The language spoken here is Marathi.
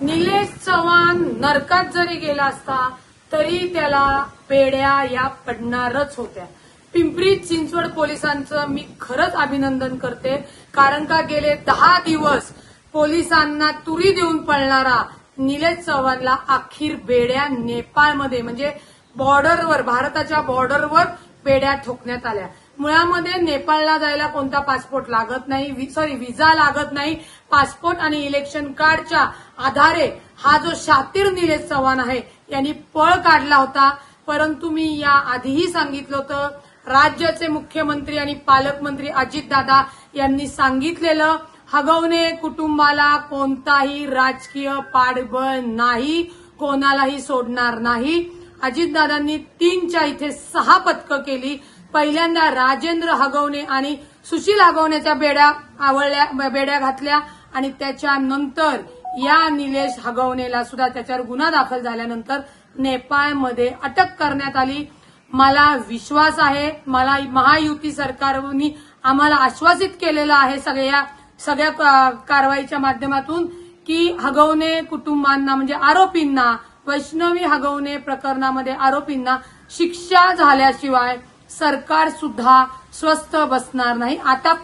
निलेश चव्हाण नरकात जरी गेला असता तरी त्याला पेड्या या पडणारच होत्या. पिंपरी चिंचवड पोलिसांचं मी खरंच अभिनंदन करते कारण का गेले दहा दिवस पोलिसांना तुरी देऊन पळणारा निलेश चव्हाणला अखेर बेड्या नेपाळमध्ये म्हणजे बॉर्डरवर भारताच्या बॉर्डरवर बेड्या ठोकण्यात आल्या. मुळामध्ये नेपाळला जायला कोणता पासपोर्ट लागत नाही सॉरी व्हिसा लागत नाही. पासपोर्ट आणि इलेक्शन कार्डच्या आधारे हा जो शातीर निलेश चव्हाण आहे यांनी पळ काढला होता. परंतु मी या आधीही सांगितलं होतं राज्याचे मुख्यमंत्री आणि पालकमंत्री अजितदादा यांनी सांगितलेलं हगवणे कुटुंबाला कोणताही राजकीय पाठबळ नाही कोणालाही सोडणार नाही. अजितदादांनी तीनच्या इथे सहा पथकं केली. पहिल्यांदा राजेंद्र हगवणे आणि सुशील हगवण्याच्या बेड्या आवळल्या बेड्या घातल्या आणि त्याच्यानंतर या निलेश हगवणेला सुद्धा त्याच्यावर गुन्हा दाखल झाल्यानंतर नेपाळमध्ये अटक करण्यात आली. मला विश्वास आहे मला महायुती सरकारनी आम्हाला आश्वासित केलेलं आहे सगळ्या सगळ्या का- कारवाईच्या माध्यमातून की हगवणे कुटुंबांना म्हणजे आरोपींना वैष्णवी हगवणे प्रकरणामध्ये आरोपींना शिक्षा झाल्याशिवाय सरकार सुद्धा स्वस्थ बसणार नाही. आता